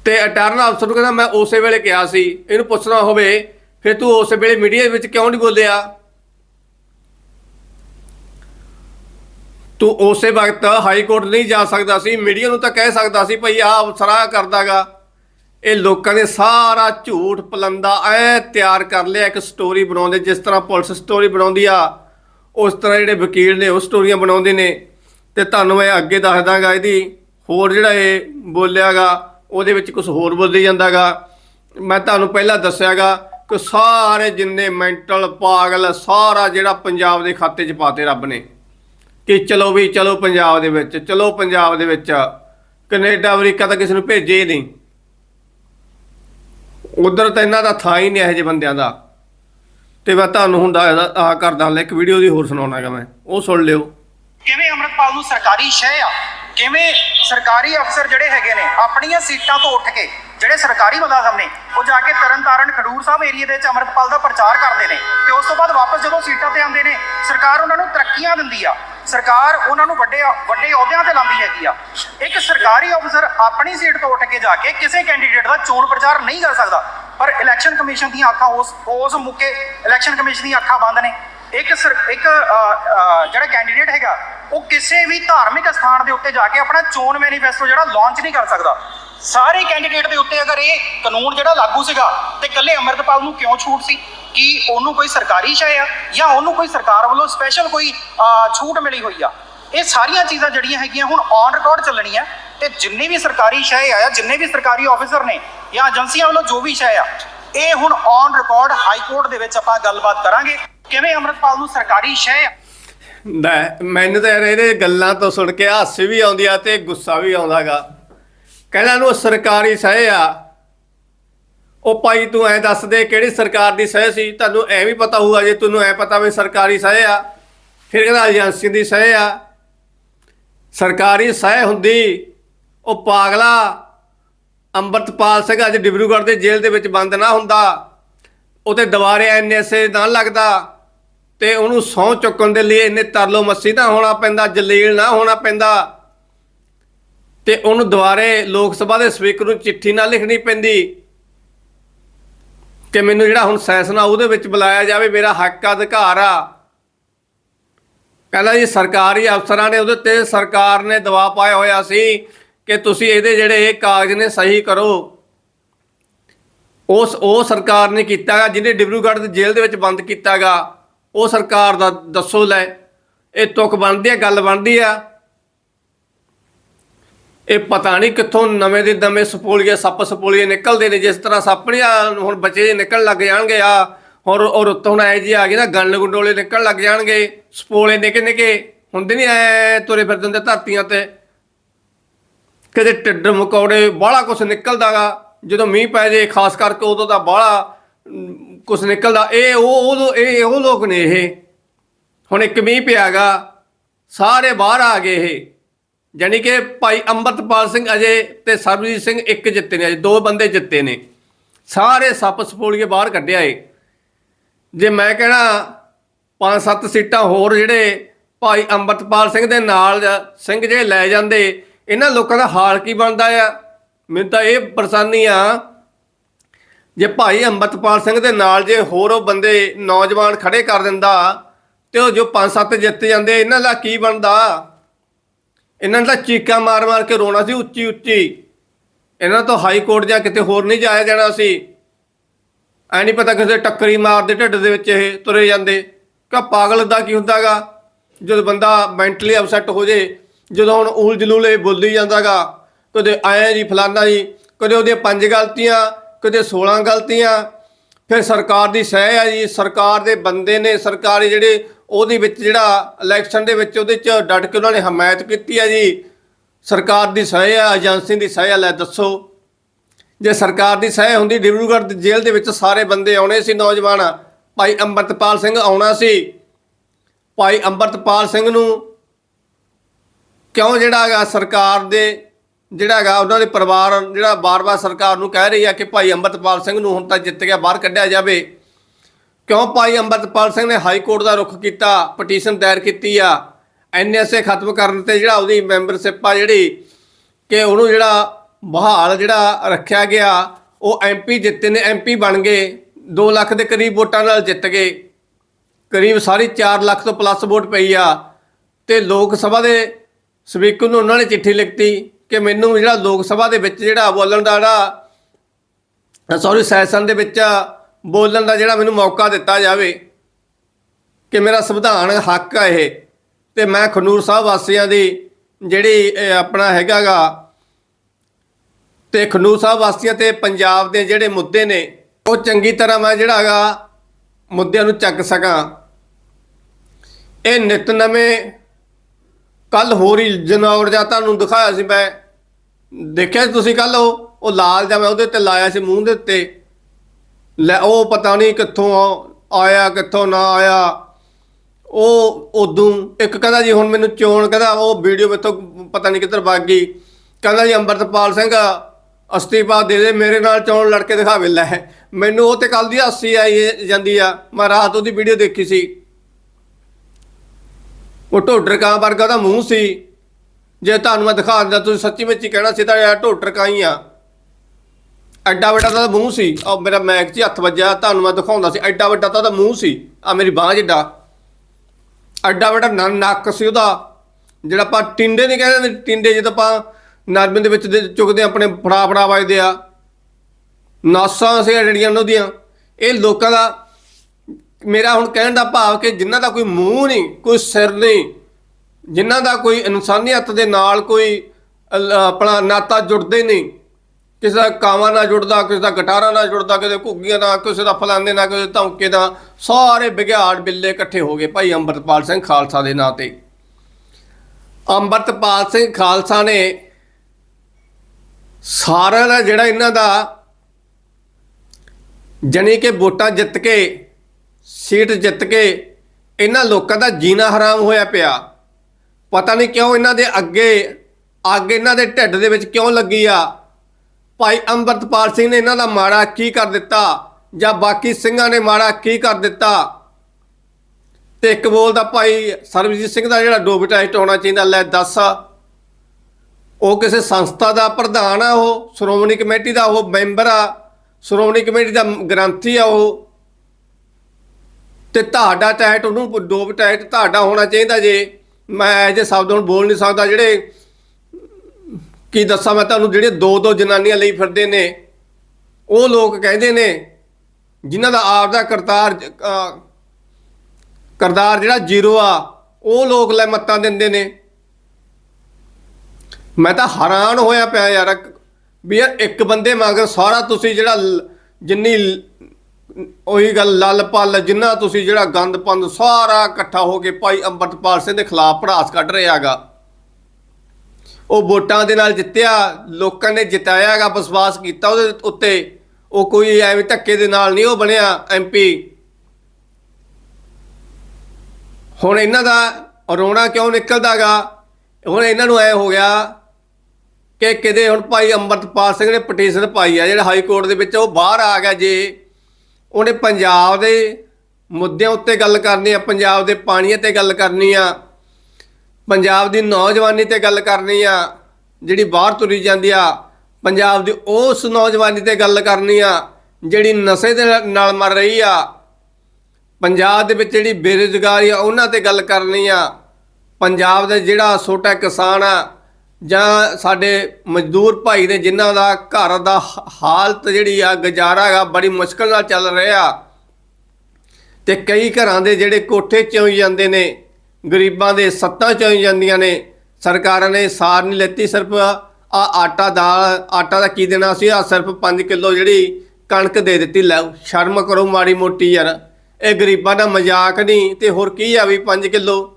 ਤੇ ਅਟਾਰਨਲ ਅਫਸਰ ਨੂੰ ਕਹਿੰਦਾ, ਮੈਂ ਉਸੇ ਵੇਲੇ ਕਿਹਾ ਸੀ। ਇਹਨੂੰ ਪੁੱਛਣਾ ਹੋਵੇ, ਫਿਰ ਤੂੰ ਉਸ ਵੇਲੇ ਮੀਡੀਆ ਵਿੱਚ ਕਿਉਂ ਨਹੀਂ ਬੋਲਿਆ? ਤੂੰ ਉਸੇ ਵਕਤ ਹਾਈ ਕੋਰਟ ਨਹੀਂ ਜਾ ਸਕਦਾ ਸੀ, ਮੀਡੀਆ ਨੂੰ ਤਾਂ ਕਹਿ ਸਕਦਾ ਸੀ, ਭਈ ਆਹ ਅਫਸਰਾ ਕਰਦਾਗਾ। ਇਹ ਲੋਕਾਂ ਨੇ ਸਾਰਾ ਝੂਠ ਪਲੰਦਾ ਐ ਤਿਆਰ ਕਰ ਲਿਆ, ਇੱਕ ਸਟੋਰੀ ਬਣਾਉਂਦੇ, ਜਿਸ ਤਰ੍ਹਾਂ ਪੁਲਿਸ ਸਟੋਰੀ ਬਣਾਉਂਦੀ ਆ, ਉਸ ਤਰ੍ਹਾਂ ਜਿਹੜੇ ਵਕੀਲ ਨੇ ਉਹ ਸਟੋਰੀਆਂ ਬਣਾਉਂਦੇ ਨੇ। ਤੇ ਤੁਹਾਨੂੰ ਮੈਂ ਅੱਗੇ ਦੱਸ ਦਾਂਗਾ ਇਹਦੀ ਹੋਰ ਜਿਹੜਾ ਇਹ ਬੋਲਿਆਗਾ ਉਹਦੇ ਵਿੱਚ ਕੁਝ ਹੋਰ ਬੋਲੀ ਜਾਂਦਾਗਾ। ਮੈਂ ਤੁਹਾਨੂੰ ਪਹਿਲਾਂ ਦੱਸਿਆਗਾ ਕਿ ਸਾਰੇ ਜਿੰਨੇ ਮੈਂਟਲ ਪਾਗਲ ਸਾਰਾ ਜਿਹੜਾ ਪੰਜਾਬ ਦੇ ਖਾਤੇ 'ਚ ਪਾਤੇ ਰੱਬ ਨੇ। ਕਿ ਚਲੋ ਵੀ ਚਲੋ ਪੰਜਾਬ ਦੇ ਵਿੱਚ, ਚਲੋ ਪੰਜਾਬ ਦੇ ਵਿੱਚ। ਕੈਨੇਡਾ, ਅਮਰੀਕਾ ਤਾਂ ਕਿਸੇ ਨੂੰ ਭੇਜੇ ਹੀ ਨਹੀਂ। ਉਧਰ ਤਾਂ ਇਹਨਾਂ ਦਾ ਥਾਂ ਹੀ ਨਹੀਂ ਇਹੋ ਜਿਹੇ ਬੰਦਿਆਂ ਦਾ। ਤੇ ਮੈਂ ਤੁਹਾਨੂੰ ਹੁੰਦਾ ਆ ਕਰਦਾ ਹਾਂ ਇੱਕ ਵੀਡੀਓ ਦੀ ਹੋਰ ਸੁਣਾਉਣਾਗਾ ਮੈਂ। ਉਹ ਸੁਣ ਲਿਓ। ਕਿਵੇਂ ਅੰਮ੍ਰਿਤਪਾਲ ਨੂੰ ਸਰਕਾਰੀ ਸ਼ਹਿ ਆ? ਕਿਵੇਂ ਸਰਕਾਰੀ ਅਫਸਰ ਜਿਹੜੇ ਹੈਗੇ ਨੇ, ਆਪਣੀਆਂ ਸੀਟਾਂ ਤੋਂ ਉੱਠ ਕੇ ਜਿਹੜੇ ਸਰਕਾਰੀ ਮੁਲਾਜ਼ਮ ਨੇ, ਉਹ ਜਾ ਕੇ ਤਰਨਤਾਰਨ ਖਡੂਰ ਸਾਹਿਬ ਏਰੀਆ ਦੇ ਵਿੱਚ ਅੰਮ੍ਰਿਤਪਾਲ ਦਾ ਪ੍ਰਚਾਰ ਕਰਦੇ ਨੇ ਤੇ ਉਸ ਤੋਂ ਬਾਅਦ ਵਾਪਸ ਜਦੋਂ ਸੀਟਾਂ ਤੇ ਆਉਂਦੇ ਨੇ, ਸਰਕਾਰ ਉਹਨਾਂ ਨੂੰ ਤਰੱਕੀਆਂ ਦਿੰਦੀ ਆ। ਸਰਕਾਰ ਉਹਨਾਂ ਨੂੰ ਵੱਡੇ ਵੱਡੇ ਅਹੁਦਿਆਂ ਤੇ ਲਾਉਂਦੀ ਹੈਗੀ ਆ। ਇੱਕ ਸਰਕਾਰੀ ਅਫਸਰ ਆਪਣੀ ਸੀਟ ਤੋਂ ਉੱਠ ਕੇ ਜਾ ਕੇ ਕਿਸੇ ਕੈਂਡੀਡੇਟ ਦਾ ਚੋਣ ਪ੍ਰਚਾਰ ਨਹੀਂ ਕਰ ਸਕਦਾ। ਪਰ ਇਲੈਕਸ਼ਨ ਕਮਿਸ਼ਨ ਦੀਆਂ ਅੱਖਾਂ ਉਸ ਉਸ ਮੁੱਕੇ ਇਲੈਕਸ਼ਨ ਕਮਿਸ਼ਨ ਦੀਆਂ ਅੱਖਾਂ ਬੰਦ ਨੇ। ਇੱਕ ਸਰ, ਇੱਕ ਜਿਹੜਾ ਕੈਂਡੀਡੇਟ ਹੈਗਾ ਉਹ ਕਿਸੇ ਵੀ ਧਾਰਮਿਕ ਸਥਾਨ ਦੇ ਉੱਤੇ ਜਾ ਕੇ ਆਪਣਾ ਚੋਣ ਮੈਨੀਫੈਸਟੋ ਜਿਹੜਾ ਲਾਂਚ ਨਹੀਂ ਕਰ ਸਕਦਾ। ਸਾਰੇ ਕੈਂਡੀਡੇਟ ਦੇ ਉੱਤੇ ਅਗਰ ਇਹ ਕਾਨੂੰਨ ਜਿਹੜਾ ਲਾਗੂ ਸੀਗਾ ਤੇ ਕੱਲੇ ਅੰਮ੍ਰਿਤਪਾਲ ਨੂੰ ਕਿਉਂ ਛੂਟ ਸੀ? ਕਿ ਉਹਨੂੰ ਕੋਈ ਸਰਕਾਰੀ ਸ਼ੈ ਆ ਜਾਂ ਉਹਨੂੰ ਕੋਈ ਸਰਕਾਰ ਵੱਲੋਂ ਸਪੈਸ਼ਲ ਕੋਈ ਛੂਟ ਮਿਲੀ ਹੋਈ ਆ? ਇਹ ਸਾਰੀਆਂ ਚੀਜ਼ਾਂ ਜਿਹੜੀਆਂ ਹੈਗੀਆਂ ਹੁਣ ਔਨ ਰਿਕਾਰਡ ਚੱਲਣੀਆਂ ਤੇ ਜਿੰਨੇ ਵੀ ਸਰਕਾਰੀ ਸ਼ੈ ਆ ਜਿੰਨੇ ਵੀ ਸਰਕਾਰੀ ਆਫੀਸਰ ਨੇ ਜਾਂ ਏਜੰਸੀਆਂ ਵੱਲੋਂ ਜੋ ਵੀ ਸ਼ੈ ਆ, ਇਹ ਹੁਣ ਔਨ ਰਿਕਾਰਡ ਹਾਈ ਕੋਰਟ ਦੇ ਵਿੱਚ ਆਪਾਂ ਗੱਲਬਾਤ ਕਰਾਂਗੇ। ਕਿਵੇਂ ਅੰਮ੍ਰਿਤਪਾਲ ਨੂੰ ਸਰਕਾਰੀ ਸ਼ੈ ਆ ਲੈ ਮੈਨੂੰ ਤਾਂ ਯਾਰ ਇਹਦੇ ਗੱਲਾਂ ਤੋਂ ਸੁਣ ਕੇ ਹਾਸੇ ਵੀ ਆਉਂਦੀ ਆ ਤੇ ਗੁੱਸਾ ਵੀ ਆਉਂਦਾਗਾ ਕਹਿੰਦਾ ਨੂੰ ਸਰਕਾਰੀ ਸਹਿ ਆ। ਉਹ ਭਾਈ ਤੂੰ ਐ ਦੱਸ ਦੇ ਕਿਹੜੀ ਸਰਕਾਰ ਦੀ ਸਹਿ ਸੀ? ਤੁਹਾਨੂੰ ਐ ਵੀ ਪਤਾ ਹੋਊਗਾ, ਜੇ ਤੁਹਾਨੂੰ ਐ ਪਤਾ ਵੀ ਸਰਕਾਰੀ ਸਹਿ ਆ, ਫਿਰ ਕਹਿੰਦਾ ਏਜੰਸੀ ਦੀ ਸਹਿ ਆ। ਸਰਕਾਰੀ ਸਹਿ ਹੁੰਦੀ। ਉਹ ਪਾਗਲਾ ਅੰਮ੍ਰਿਤਪਾਲ ਸਿੰਘ ਅੱਜ ਡਿਬਰੂਗੜ੍ਹ ਦੇ ਜੇਲ੍ਹ ਦੇ ਵਿੱਚ ਬੰਦ ਨਾ ਹੁੰਦਾ। ਉਹ ਤੇ ਦੁਬਾਰੇ ਐਨਐਸਏ ਨਾ ਲੱਗਦਾ। ਤੇ ਉਹਨੂੰ ਸਹੁੰ ਚੁੱਕਣ ਦੇ ਲਈ ਇੰਨੇ ਤਰਲੋ ਮੱਸੀ ਨਾ ਹੋਣਾ ਪੈਂਦਾ, ਜਲੀਲ ਨਾ ਹੋਣਾ ਪੈਂਦਾ। ਤੇ ਉਹਨੂੰ ਦੁਬਾਰੇ ਲੋਕ ਸਭਾ ਦੇ ਸਪੀਕਰ ਨੂੰ ਚਿੱਠੀ ਨਾ ਲਿਖਣੀ ਪੈਂਦੀ। ਕਿ ਮੈਨੂੰ ਜਿਹੜਾ ਹੁਣ ਸੈਸਨਾ ਉਹਦੇ ਵਿੱਚ ਬੁਲਾਇਆ ਜਾਵੇ, ਮੇਰਾ ਹੱਕ ਅਧਿਕਾਰ ਆ। ਕਹਿੰਦਾ ਜੀ ਸਰਕਾਰੀ ਅਫਸਰਾਂ ਨੇ ਉਹਦੇ ਤੇ ਸਰਕਾਰ ਨੇ ਦਬਾਅ ਪਾਇਆ ਹੋਇਆ ਸੀ ਕਿ ਤੁਸੀਂ ਇਹਦੇ ਜਿਹੜੇ ਇਹ ਕਾਗਜ਼ ਨੇ ਸਹੀ ਕਰੋ। ਉਸ, ਉਹ ਸਰਕਾਰ ਨੇ ਕੀਤਾਗਾ, ਜਿਹਨੇ ਡਿਬਰੂਗੜ੍ਹ ਦੀ ਜੇਲ੍ਹ ਦੇ ਵਿੱਚ ਬੰਦ ਕੀਤਾਗਾ। ਉਹ ਸਰਕਾਰ ਦਾ ਦੱਸੋ ਲੈ। ਇਹ ਤੁਕ ਬਣਦੀ ਆ ਗੱਲ ਬਣਦੀ ਆ। ਇਹ ਪਤਾ ਨਹੀਂ ਕਿੱਥੋਂ ਨਵੇਂ ਦੇ ਨਵੇਂ ਸਪੋਲੀਏ, ਸੱਪ ਸਪੋਲੀਏ ਨਿਕਲਦੇ ਨੇ। ਜਿਸ ਤਰ੍ਹਾਂ ਸੱਪ ਨਹੀਂ ਹੁਣ ਬੱਚੇ ਜਿਹੇ ਨਿਕਲਣ ਲੱਗ ਜਾਣਗੇ, ਆ। ਹੋਰ ਔਰ ਉੱਤੋਂ ਹੁਣ ਇਹ ਜੀ ਆ ਗਏ ਨਾ, ਗੰਨ ਗੁੰਡੋਲੇ ਨਿਕਲਣ ਲੱਗ ਜਾਣਗੇ। ਸਪੋਲੇ ਨਿੱਕੇ ਨਿੱਕੇ ਹੁੰਦੇ ਨਹੀਂ, ਐ ਤੁਰੇ ਫਿਰਦੇ ਹੁੰਦੇ ਧਰਤੀਆਂ ਤੇ। ਕਦੇ ਟਿੱਡ ਮਕੌੜੇ, ਬਾਹਲਾ ਕੁਛ ਨਿਕਲਦਾਗਾ। ਜਦੋਂ ਮੀਂਹ ਪੈ ਜੇ, ਖਾਸ ਕਰਕੇ ਉਦੋਂ ਤਾਂ ਬਾਹਲਾ ਕੁਛ ਨਿਕਲਦਾ, ਇਹ ਉਹ ਉਹ ਇਹ ਉਹ ਲੋਕ ਨੇ ਇਹ। ਹੁਣ ਇੱਕ ਮੀਂਹ ਪਿਆਗਾ, ਸਾਰੇ ਬਾਹਰ ਆ ਗਏ ਇਹ। ਜਾਣੀ ਕਿ ਭਾਈ ਅੰਮ੍ਰਿਤਪਾਲ ਸਿੰਘ ਅਜੇ ਤੇ ਸਰਬਜੀਤ ਸਿੰਘ ਇੱਕ ਜਿੱਤੇ ਨੇ, ਅਜੇ ਦੋ ਬੰਦੇ ਜਿੱਤੇ ਨੇ। ਸਾਰੇ ਸੱਪ ਸਪੋਲੀਏ ਬਾਹਰ ਕੱਢਿਆ ਏ। ਜੇ ਮੈਂ ਕਹਿਣਾ ਪੰਜ ਸੱਤ ਸੀਟਾਂ ਹੋਰ ਜਿਹੜੇ ਭਾਈ ਅੰਮ੍ਰਿਤਪਾਲ ਸਿੰਘ ਦੇ ਨਾਲ ਜ- ਸਿੰਘ ਜੇ ਲੈ ਜਾਂਦੇ, ਇਹਨਾਂ ਲੋਕਾਂ ਦਾ ਹਾਲ ਕੀ ਬਣਦਾ ਆ? ਮੈਨੂੰ ਤਾਂ ਇਹ ਪਰੇਸ਼ਾਨੀ ਆ ਜੇ ਭਾਈ ਅੰਮ੍ਰਿਤਪਾਲ ਸਿੰਘ ਦੇ ਨਾਲ ਜੇ ਹੋਰ ਉਹ ਬੰਦੇ ਨੌਜਵਾਨ ਖੜੇ ਕਰ ਦਿੰਦਾ ਤੇ ਉਹ ਜੋ ਪੰਜ ਸੱਤ ਜਿੱਤ ਜਾਂਦੇ, ਇਹਨਾਂ ਦਾ ਕੀ ਬਣਦਾ? ਇਹਨਾਂ ਦਾ ਚੀਕਾਂ ਮਾਰ ਮਾਰ ਕੇ ਰੋਣਾ ਸੀ ਉੱਚੀ ਉੱਚੀ ਇਹਨਾਂ ਤੋਂ ਹਾਈ ਕੋਰਟ ਜਾਂ ਕਿਤੇ ਹੋਰ ਨਹੀਂ ਜਾਇਆ ਜਾਣਾ ਸੀ। ਐ ਨਹੀਂ ਪਤਾ ਕਿਸੇ ਟੱਕਰੀ ਮਾਰਦੇ ਢਿੱਡ ਦੇ ਵਿੱਚ ਇਹ ਤੁਰੇ ਜਾਂਦੇ। ਕਿ ਪਾਗਲ ਦਾ ਕੀ ਹੁੰਦਾਗਾ? ਜਦੋਂ ਬੰਦਾ ਮੈਂਟਲੀ ਅਪਸੈਟ ਹੋ ਜੇ, ਜਦੋਂ ਹੁਣ ਊਲ ਜਲੂਲੇ ਬੋਲੀ ਜਾਂਦਾਗਾ, ਕਦੇ ਆਇਆ ਜੀ, ਫਲਾਨਾ ਜੀ, ਕਦੇ ਉਹਦੀਆਂ ਪੰਜ ਗਲਤੀਆਂ ਕਦੇ 16 ਗਲਤੀਆਂ, ਫਿਰ ਸਰਕਾਰ ਦੀ ਸਹਿ ਆ ਜੀ, ਸਰਕਾਰ ਦੇ ਬੰਦੇ ਨੇ, ਸਰਕਾਰੀ ਜਿਹੜੇ ਉਹਦੇ ਵਿੱਚ ਜਿਹੜਾ ਇਲੈਕਸ਼ਨ ਦੇ ਵਿੱਚ ਉਹਦੇ ਚ ਡਟ ਕੇ ਉਹਨਾਂ ਨੇ ਹਮਾਇਤ ਕੀਤੀ ਆ ਜੀ। ਸਰਕਾਰ ਦੀ ਸਹਿ ਆ, ਏਜੰਸੀ ਦੀ ਸਹਿ ਆ, ਲੈ ਦੱਸੋ। ਜੇ ਸਰਕਾਰ ਦੀ ਸਹਿ ਹੁੰਦੀ, ਡਿਬਰੂਗੜ੍ਹ ਜੇਲ੍ਹ ਦੇ ਵਿੱਚ ਸਾਰੇ ਬੰਦੇ ਆਉਣੇ ਸੀ ਨੌਜਵਾਨ। ਭਾਈ ਅੰਮ੍ਰਿਤਪਾਲ ਸਿੰਘ ਆਉਣਾ ਸੀ। ਭਾਈ ਅੰਮ੍ਰਿਤਪਾਲ ਸਿੰਘ ਨੂੰ ਕਿਉਂ ਜਿਹੜਾ ਹੈਗਾ ਸਰਕਾਰ ਦੇ ਜਿਹੜਾ ਹੈਗਾ, ਉਹਨਾਂ ਦੇ ਪਰਿਵਾਰ, ਜਿਹੜਾ ਬਾਰ-ਬਾਰ ਸਰਕਾਰ ਨੂੰ ਕਹਿ ਰਹੀ ਆ ਕਿ ਭਾਈ ਅੰਮ੍ਰਿਤਪਾਲ ਸਿੰਘ ਨੂੰ ਹੁਣ ਤਾਂ ਜਿੱਤ ਗਿਆ ਬਾਹਰ ਕੱਢਿਆ ਜਾਵੇ। ਕਿਉਂ ਭਾਈ ਅੰਮ੍ਰਿਤਪਾਲ ਸਿੰਘ ਨੇ ਹਾਈ ਕੋਰਟ ਦਾ ਰੁਖ ਕੀਤਾ, ਪਟੀਸ਼ਨ ਦਾਇਰ ਕੀਤੀ ਆ ਐਨਐਸਏ ਖਤਮ ਕਰਨ ਤੇ ਜਿਹੜਾ ਉਹਦੀ ਮੈਂਬਰਸ਼ਿਪ ਆ ਜਿਹੜੀ, ਕਿ ਉਹਨੂੰ ਜਿਹੜਾ ਬਹਾਲ ਜਿਹੜਾ ਰੱਖਿਆ ਗਿਆ, ਉਹ ਐਮਪੀ ਜਿੱਤੇ ਨੇ ਐਮਪੀ ਬਣ ਗਏ 2 ਲੱਖ ਦੇ ਕਰੀਬ ਵੋਟਾਂ ਨਾਲ ਜਿੱਤ ਗਏ। ਕਰੀਬ ਸਾਰੀ 4 ਲੱਖ ਤੋਂ ਪਲੱਸ ਵੋਟ ਪਈ ਆ, ਤੇ ਲੋਕ ਸਭਾ ਦੇ ਸਪੀਕਰ ਨੂੰ ਉਹਨਾਂ ਨੇ ਚਿੱਠੀ ਲਿਖਤੀ ਕਿ ਮੈਨੂੰ ਜਿਹੜਾ ਲੋਕ ਸਭਾ ਦੇ ਵਿੱਚ ਜਿਹੜਾ ਬੋਲਣ ਦਾ ਜਿਹੜਾ ਸੌਰੀ ਸੈਸ਼ਨ ਦੇ ਵਿੱਚ ਬੋਲਣ ਦਾ ਜਿਹੜਾ ਮੈਨੂੰ ਮੌਕਾ ਦਿੱਤਾ ਜਾਵੇ, ਕਿ ਮੇਰਾ ਸੰਵਿਧਾਨ ਹੱਕ ਆ ਇਹ। ਤੇ ਮੈਂ ਖਨੂਰ ਸਾਹਿਬ ਵਾਸੀਆਂ ਦੀ ਜਿਹੜੀ, ਇਹ ਆਪਣਾ ਹੈਗਾਗਾ, ਤੇ ਖਨੂਰ ਸਾਹਿਬ ਵਾਸੀਆਂ ਤੇ ਪੰਜਾਬ ਦੇ ਜਿਹੜੇ ਮੁੱਦੇ ਨੇ, ਉਹ ਚੰਗੀ ਤਰ੍ਹਾਂ ਮੈਂ ਜਿਹੜਾ ਹੈਗਾ ਮੁੱਦਿਆਂ ਨੂੰ ਚੱਕ ਸਕਾਂ। ਇਹ ਨਿਤ ਨਵੇਂ ਕੱਲ ਹੋਰ ਹੀ ਜਨੌਰ ਜਾਂ ਤੁਹਾਨੂੰ ਦਿਖਾਇਆ ਸੀ ਮੈਂ। ਦੇਖਿਆ ਸੀ ਤੁਸੀਂ ਕੱਲ ਉਹ? ਉਹ ਲਾਲ ਜਿਹਾ ਮੈਂ ਉਹਦੇ ਤੇ ਲਾਇਆ ਸੀ ਮੂੰਹ ਦੇ ਉੱਤੇ। ਲੈ, ਉਹ ਪਤਾ ਨਹੀਂ ਕਿੱਥੋਂ ਆਇਆ ਕਿੱਥੋਂ ਨਾ ਆਇਆ। ਉਹ ਉਦੋਂ ਇੱਕ ਕਹਿੰਦਾ ਜੀ, ਹੁਣ ਮੈਨੂੰ ਚੋਣ ਕਹਿੰਦਾ, ਉਹ ਵੀਡੀਓ ਮੇਥੋਂ ਪਤਾ ਨਹੀਂ ਕਿੱਧਰ ਭੱਗ ਗਈ। ਕਹਿੰਦਾ ਜੀ, ਅੰਮ੍ਰਿਤਪਾਲ ਸਿੰਘ, ਅਸਤੀਫਾ ਦੇ ਦੇ, ਮੇਰੇ ਨਾਲ ਚੋਣ ਲੜ ਕੇ ਦਿਖਾਵੇ, ਲੈ। ਮੈਨੂੰ ਉਹ ਤੇ ਕੱਲ ਦੀ ਹਾਸੀ ਆਈ ਜਾਂਦੀ ਆ। ਮੈਂ ਰਾਤ ਉਹਦੀ ਵੀਡੀਓ ਦੇਖੀ ਸੀ। ਉਹ ਢੋਡਰ ਕਾਂ ਵਰਗਾ ਦਾ ਮੂੰਹ ਸੀ। ਜੇ ਤੁਹਾਨੂੰ ਮੈਂ ਦਿਖਾ ਦਿੰਦਾ ਤੁਸੀਂ ਸੱਚੀ ਵਿੱਚ ਹੀ ਕਹਿਣਾ ਸੀ ਤਾਂ ਯਾਰ ਢੋਡਰ ਕਾਂ ਆ? ਐਡਾ ਵੱਡਾ ਤਾਂ ਮੂੰਹ ਸੀ। ਉਹ ਮੇਰਾ ਮੈਕ 'ਚ ਹੀ ਹੱਥ ਵੱਜਿਆ ਤੁਹਾਨੂੰ ਮੈਂ ਦਿਖਾਉਂਦਾ ਸੀ ਐਡਾ ਵੱਡਾ ਤਾਂ ਉਹਦਾ ਮੂੰਹ ਸੀ। ਆ ਮੇਰੀ ਬਾਂਹ ਜਿੱਡਾ। ਐਡਾ ਵੱਡਾ ਨ- ਨੱਕ ਸੀ ਉਹਦਾ ਜਿਹੜਾ ਆਪਾਂ ਟਿੰਡੇ ਨਹੀਂ ਕਹਿੰਦੇ ਹੁੰਦੇ, ਟਿੰਡੇ ਜਦੋਂ ਆਪਾਂ ਨਰਮੇ ਦੇ ਵਿੱਚ ਦੇ ਚੁਗਦੇ ਆਪਣੇ ਫੜਾ ਫੜਾ ਵੱਜਦੇ ਆ। ਨਾਸਾਂ ਸੀ ਜਿਹੜੀਆਂ ਉਹਦੀਆਂ ਇਹ ਲੋਕਾਂ ਦਾ ਮੇਰਾ ਹੁਣ ਕਹਿਣ ਦਾ ਭਾਵ ਕਿ ਜਿਨ੍ਹਾਂ ਦਾ ਕੋਈ ਮੂੰਹ ਨਹੀਂ ਕੋਈ ਸਿਰ ਨਹੀਂ ਜਿਨ੍ਹਾਂ ਦਾ ਕੋਈ ਇਨਸਾਨੀਅਤ ਦੇ ਨਾਲ ਕੋਈ ਆਪਣਾ ਨਾਤਾ ਜੁੜਦੇ ਨਹੀਂ, ਕਿਸੇ ਦਾ ਕਾਵਾਂ ਨਾਲ ਜੁੜਦਾ, ਕਿਸੇ ਦਾ ਗਟਾਰਾਂ ਨਾਲ ਜੁੜਦਾ, ਕਿਸੇ ਘੁੱਗੀਆਂ ਨਾਲ, ਕਿਸੇ ਦਾ ਫਲਾਂਦੇ ਨਾਲ, ਕਿਸੇ ਧੌਂਕੇ ਦਾ ਸਾਰੇ ਵਿਗਿਆੜ ਬਿੱਲੇ ਇਕੱਠੇ ਹੋ ਗਏ ਭਾਈ ਅੰਮ੍ਰਿਤਪਾਲ ਸਿੰਘ ਖਾਲਸਾ ਦੇ ਨਾਂ ਤੇ। ਅੰਮ੍ਰਿਤਪਾਲ ਸਿੰਘ ਖਾਲਸਾ ਨੇ ਸਾਰਿਆਂ ਦਾ ਜਿਹੜਾ ਇਹਨਾਂ ਦਾ ਜਣੀ ਕਿ ਵੋਟਾਂ ਜਿੱਤ ਕੇ, ਸੀਟ ਜਿੱਤ ਕੇ, ਇਹਨਾਂ ਲੋਕਾਂ ਦਾ ਜੀਣਾ ਹਰਾਮ ਹੋਇਆ ਪਿਆ। ਪਤਾ ਨਹੀਂ ਕਿਉਂ ਇਹਨਾਂ ਦੇ ਅੱਗੇ, ਅੱਗ ਇਹਨਾਂ ਦੇ ਢਿੱਡ ਦੇ ਵਿੱਚ ਕਿਉਂ ਲੱਗੀ ਆ? ਭਾਈ ਅੰਮ੍ਰਿਤਪਾਲ ਸਿੰਘ ਨੇ ਇਹਨਾਂ ਦਾ ਮਾੜਾ ਕੀ ਕਰ ਦਿੱਤਾ? ਜਾਂ ਬਾਕੀ ਸਿੰਘਾਂ ਨੇ ਮਾੜਾ ਕੀ ਕਰ ਦਿੱਤਾ? ਤੇ ਇੱਕ ਬੋਲਦਾ, ਭਾਈ ਸਰਬਜੀਤ ਸਿੰਘ ਦਾ ਜਿਹੜਾ ਡੋਬ ਟੈਸਟ ਹੋਣਾ ਚਾਹੀਦਾ, ਲੈ ਦੱਸ। ਉਹ ਕਿਸੇ ਸੰਸਥਾ ਦਾ ਪ੍ਰਧਾਨ ਆ, ਉਹ ਸ਼੍ਰੋਮਣੀ ਕਮੇਟੀ ਦਾ ਉਹ ਮੈਂਬਰ ਆ, ਸ਼੍ਰੋਮਣੀ ਕਮੇਟੀ ਦਾ ਗ੍ਰੰਥੀ ਆ ਉਹ। ਤੇ ਤੁਹਾਡਾ ਟੈਟ ਉਹਨੂੰ ਡੋਬ ਟੈਟ ਤੁਹਾਡਾ ਹੋਣਾ ਚਾਹੀਦਾ ਜੇ। ਮੈਂ ਇਹ ਜੇ ਸ਼ਬਦ ਹੁਣ ਬੋਲ ਨਹੀਂ ਸਕਦਾ ਜਿਹੜੇ ਕੀ ਦੱਸਾਂ ਮੈਂ ਤੁਹਾਨੂੰ ਜਿਹੜੇ ਦੋ ਦੋ ਜਨਾਨੀਆਂ ਲਈ ਫਿਰਦੇ ਨੇ ਉਹ ਲੋਕ ਕਹਿੰਦੇ ਨੇ ਜਿਨ੍ਹਾਂ ਦਾ ਆਪ ਦਾ ਕਰਤਾਰ ਅਹ, ਕਰਤਾਰ ਜਿਹੜਾ ਜ਼ੀਰੋ ਆ ਉਹ ਲੋਕ ਲੈ ਮੱਤਾਂ ਦਿੰਦੇ ਨੇ। ਮੈਂ ਤਾਂ ਹੈਰਾਨ ਹੋਇਆ ਪਿਆ ਯਾਰ ਵੀ ਯਾਰ ਇੱਕ ਬੰਦੇ ਮਗਰ ਸਾਰਾ ਤੁਸੀਂ ਜਿਹੜਾ ਜਿੰਨੀ ਉਹੀ ਗੱਲ ਲਲ ਪਲ, ਜਿੰਨਾ ਤੁਸੀਂ ਜਿਹੜਾ ਗੰਦ ਪੰਦ ਸਾਰਾ ਇਕੱਠਾ ਹੋ ਕੇ ਭਾਈ ਅੰਮ੍ਰਿਤਪਾਲ ਸਿੰਘ ਦੇ ਖਿਲਾਫ ਭੜਾਸ ਕੱਢ ਰਿਹਾਗਾ ਉਹ ਵੋਟਾਂ ਦੇ ਨਾਲ ਜਿੱਤਿਆ, ਲੋਕਾਂ ਨੇ ਜਿਤਾਇਆਗਾ ਵਿਸ਼ਵਾਸ ਕੀਤਾ ਉਹਦੇ ਉੱਤੇ। ਉਹ ਕੋਈ ਐਵੇਂ ਧੱਕੇ ਦੇ ਨਾਲ ਨਹੀਂ ਉਹ ਬਣਿਆ ਐਮਪੀ ਹੁਣ ਇਹਨਾਂ ਦਾ ਰੋਣਾ ਕਿਉਂ ਨਿਕਲਦਾਗਾ ਹੁਣ ਇਹਨਾਂ ਨੂੰ ਐ ਹੋ ਗਿਆ ਕਿ ਕਿਤੇ ਹੁਣ ਭਾਈ ਅੰਮ੍ਰਿਤਪਾਲ ਸਿੰਘ ਨੇ ਪਟੀਸ਼ਨ ਪਾਈ ਆ, ਜਿਹੜਾ ਹਾਈ ਕੋਰਟ ਦੇ ਵਿੱਚ ਉਹ ਬਾਹਰ ਆ ਗਿਆ ਜੇ। ਉਹਨੇ ਪੰਜਾਬ ਦੇ ਮੁੱਦਿਆਂ ਉੱਤੇ ਗੱਲ ਕਰਨੀ ਆ, ਪੰਜਾਬ ਦੇ ਪਾਣੀਆਂ ਤੇ ਗੱਲ ਕਰਨੀ ਆ, ਪੰਜਾਬ ਦੀ ਨੌਜਵਾਨੀ ਤੇ ਗੱਲ ਕਰਨੀ ਆ, ਜਿਹੜੀ ਬਾਹਰ ਤੁਰੀ ਜਾਂਦੀ ਆ, ਪੰਜਾਬ ਦੀ ਉਸ ਨੌਜਵਾਨੀ ਤੇ ਗੱਲ ਕਰਨੀ ਆ, ਜਿਹੜੀ ਨਸ਼ੇ ਦੇ ਨਾਲ ਮਰ ਰਹੀ ਆ, ਪੰਜਾਬ ਦੇ ਵਿੱਚ ਜਿਹੜੀ ਬੇਰੁਜ਼ਗਾਰੀ ਆ, ਉਹਨਾਂ ਤੇ ਗੱਲ ਕਰਨੀ ਆ, ਪੰਜਾਬ ਦਾ ਜਿਹੜਾ ਛੋਟਾ ਕਿਸਾਨ ਆ ਜਾਂ ਸਾਡੇ ਮਜ਼ਦੂਰ ਭਾਈ ਨੇ ਜਿਨ੍ਹਾਂ ਦਾ ਘਰ ਦਾ ਹਾਲਤ ਜਿਹੜੀ ਆ, ਗੁਜ਼ਾਰਾ ਹੈਗਾ, ਬੜੀ ਮੁਸ਼ਕਲ ਨਾਲ ਚੱਲ ਰਿਹਾ। ਤੇ ਕਈ ਘਰਾਂ ਦੇ ਜਿਹੜੇ ਕੋਠੇ ਚੋਈ ਜਾਂਦੇ ਨੇ, ਗਰੀਬਾਂ ਦੇ ਸੱਤਾਂ ਚੋਈ ਜਾਂਦੀਆਂ ਨੇ, ਸਰਕਾਰਾਂ ਨੇ ਸਾਰ ਨਹੀਂ ਲੈਤੀ, ਸਿਰਫ ਆ ਆਟਾ ਦਾਲ, ਆਟਾ ਦਾ ਕੀ ਦੇਣਾ ਸੀ, ਆ ਸਿਰਫ 5 ਕਿਲੋ ਜਿਹੜੀ ਕਣਕ ਦੇ ਦਿੱਤੀ, ਲੈ, ਸ਼ਰਮ ਕਰੋ ਮਾੜੀ ਮੋਟੀ ਯਾਰ। ਇਹ ਗਰੀਬਾਂ ਦਾ ਮਜ਼ਾਕ ਨਹੀਂ, ਤੇ ਹੋਰ ਕੀ ਆ ਵੀ 5 ਕਿਲੋ?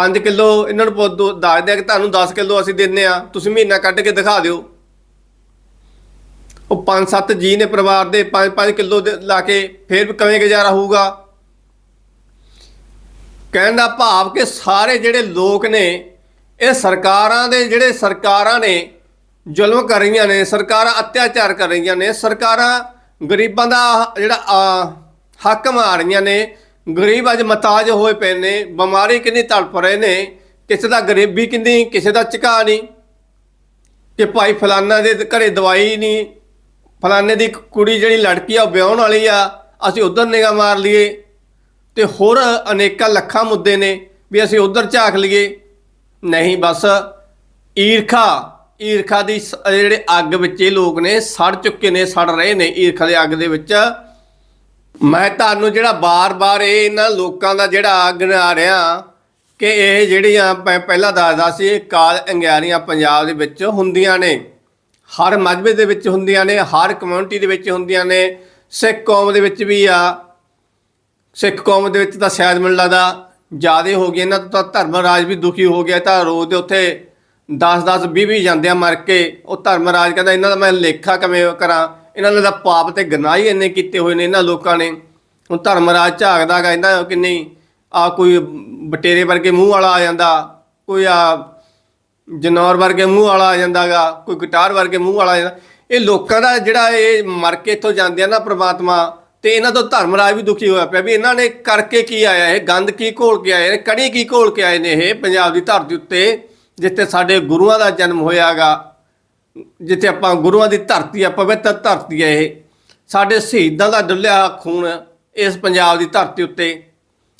5 ਕਿਲੋ ਇਹਨਾਂ ਨੂੰ ਪੁੱਤ ਦੋ- ਦੱਸ ਦਿਆ ਕਿ ਤੁਹਾਨੂੰ 10 ਕਿਲੋ ਅਸੀਂ ਦਿੰਨੇ ਆ ਤੁਸੀਂ ਮਹੀਨਾ ਕੱਢ ਕੇ ਦਿਖਾ ਦਿਓ। ਉਹ 5-7 ਜੀ ਨੇ ਪਰਿਵਾਰ ਦੇ 5-5 ਕਿਲੋ ਦੇ ਲਾ ਕੇ ਫਿਰ ਵੀ ਕਿਵੇਂ ਗੁਜ਼ਾਰਾ ਹੋਊਗਾ? ਕਹਿਣ ਦਾ ਭਾਵ ਕਿ ਸਾਰੇ ਜਿਹੜੇ ਲੋਕ ਨੇ ਇਹ ਸਰਕਾਰਾਂ ਦੇ ਜਿਹੜੇ ਸਰਕਾਰਾਂ ਨੇ ਜ਼ੁਲਮ ਕਰ ਰਹੀਆਂ ਨੇ ਸਰਕਾਰਾਂ ਅਤਿਆਚਾਰ ਕਰ ਰਹੀਆਂ ਨੇ ਸਰਕਾਰਾਂ ਗਰੀਬਾਂ ਦਾ ਜਿਹੜਾ ਆ, ਹੱਕ ਮਾਰ ਰਹੀਆਂ ਨੇ ਗਰੀਬ ਅੱਜ ਮਤਾਜ ਹੋਏ ਪਏ ਨੇ, ਬਿਮਾਰੀ ਕਿੰਨੀ ਤੜਪ ਰਹੇ ਨੇ, ਕਿਸੇ ਦਾ ਗਰੀਬੀ ਕਿੰਨੀ, ਕਿਸੇ ਦਾ ਝਕਾ ਨਹੀਂ। ਕਿ ਭਾਈ ਫਲਾਨਾ ਦੇ ਘਰੇ ਦਵਾਈ ਨਹੀਂ, ਫਲਾਨੇ ਦੀ ਕੁੜੀ ਜਿਹੜੀ ਲੜਕੀ ਆ, ਉਹ ਵਿਆਹਣ ਵਾਲੀ ਆ, ਅਸੀਂ ਉਧਰ ਨਿਗਾਹ ਮਾਰ ਲਈਏ। ਤੇ ਹੋਰ ਅਨੇਕਾਂ ਲੱਖਾਂ ਮੁੱਦੇ ਨੇ ਵੀ ਅਸੀਂ ਉਧਰ ਝਾਕ ਲਈਏ। ਨਹੀਂ, ਬਸ ਈਰਖਾ ਈਰਖਾ ਦੀ ਸ- ਜਿਹੜੇ ਅੱਗ ਵਿੱਚ ਇਹ ਲੋਕ ਨੇ, ਸੜ ਚੁੱਕੇ ਨੇ, ਸੜ ਰਹੇ ਨੇ ਈਰਖਾ ਦੇ ਅੱਗ ਦੇ ਵਿੱਚ। ਮੈਂ ਤੁਹਾਨੂੰ ਜਿਹੜਾ ਬਾਰ-ਬਾਰ ਇਹ ਇਹਨਾਂ ਲੋਕਾਂ ਦਾ ਜਿਹੜਾ ਗਿਣਾ ਰਿਹਾ ਕਿ ਇਹ ਜਿਹੜੀਆਂ ਮੈਂ ਪਹਿਲਾਂ ਦੱਸਦਾ ਸੀ, ਇਹ ਕਾਲ ਅੰਗਿਆਰੀਆਂ ਪੰਜਾਬ ਦੇ ਵਿੱਚ ਹੁੰਦੀਆਂ ਨੇ। ਹਰ ਮਜ਼ਬੇ ਦੇ ਵਿੱਚ ਹੁੰਦੀਆਂ ਨੇ, ਹਰ ਕਮਿਊਨਿਟੀ ਦੇ ਵਿੱਚ ਹੁੰਦੀਆਂ ਨੇ। ਸਿੱਖ ਕੌਮ ਦੇ ਵਿੱਚ ਵੀ ਆ। ਸਿੱਖ ਕੌਮ ਦੇ ਵਿੱਚ ਤਾਂ ਸ਼ਾਇਦ ਮੈਨੂੰ ਲੱਗਦਾ ਜ਼ਿਆਦੇ ਹੋ ਗਏ ਇਹਨਾਂ ਤੋਂ ਤਾਂ ਧਰਮ ਰਾਜ ਵੀ ਦੁਖੀ ਹੋ ਗਿਆ। ਤਾਂ ਰੋਜ਼ ਦੇ ਉੱਥੇ 10 10 20 20 ਜਾਂਦੇ ਆ ਮਰ ਕੇ ਉਹ ਧਰਮ ਰਾਜ ਕਹਿੰਦਾ, ਇਹਨਾਂ ਦਾ ਮੈਂ ਲੇਖਾ ਕਿਵੇਂ ਕਰਾਂ? ਇਹਨਾਂ ਨੇ ਤਾਂ ਪਾਪ ਤੇ ਗੁਨਾਹ ਹੀ ਇੰਨੇ ਕੀਤੇ ਹੋਏ ਨੇ ਇਹਨਾਂ ਲੋਕਾਂ ਨੇ। ਹੁਣ ਧਰਮ ਰਾਜ ਝਾਕਦਾ ਕਹਿੰਦਾ ਕਿ ਨਹੀਂ ਆ ਕੋਈ ਬਟੇਰੇ ਵਰਗੇ ਮੂੰਹ ਵਾਲਾ ਆ ਜਾਂਦਾ, ਕੋਈ ਆ ਜਨੌਰ ਵਰਗੇ ਮੂੰਹ ਵਾਲਾ ਆ ਜਾਂਦਾਗਾ ਕੋਈ ਗਿਟਾਰ ਵਰਗੇ ਮੂੰਹ ਵਾਲਾ ਆ ਜਾਂਦਾ। ਇਹ ਲੋਕਾਂ ਦਾ ਜਿਹੜਾ ਇਹ ਮਰ ਕੇ ਇੱਥੋਂ ਜਾਂਦੇ ਆ ਨਾ ਪ੍ਰਮਾਤਮਾ, ਤੇ ਇਹਨਾਂ ਤੋਂ ਧਰਮਰਾਜ ਵੀ ਦੁਖੀ ਹੋਇਆ ਪਿਆ ਵੀ ਇਹਨਾਂ ਨੇ ਕਰਕੇ ਕੀ ਆਇਆ ਇਹ, ਗੰਦ ਕੀ ਘੋਲ ਕੇ ਆਏ ਨੇ, ਕੜੀ ਕੀ ਘੋਲ ਕੇ ਆਏ ਨੇ ਇਹ ਪੰਜਾਬ ਦੀ ਧਰਤੀ ਉੱਤੇ, ਜਿੱਥੇ ਸਾਡੇ ਗੁਰੂਆਂ ਦਾ ਜਨਮ ਹੋਇਆਗਾ ਜਿੱਥੇ ਆਪਾਂ ਗੁਰੂਆਂ ਦੀ ਧਰਤੀ ਆ, ਪਵਿੱਤਰ ਧਰਤੀ ਹੈ ਇਹ, ਸਾਡੇ ਸ਼ਹੀਦਾਂ ਦਾ ਡੁੱਲਿਆ ਖੂਨ ਇਸ ਪੰਜਾਬ ਦੀ ਧਰਤੀ ਉੱਤੇ।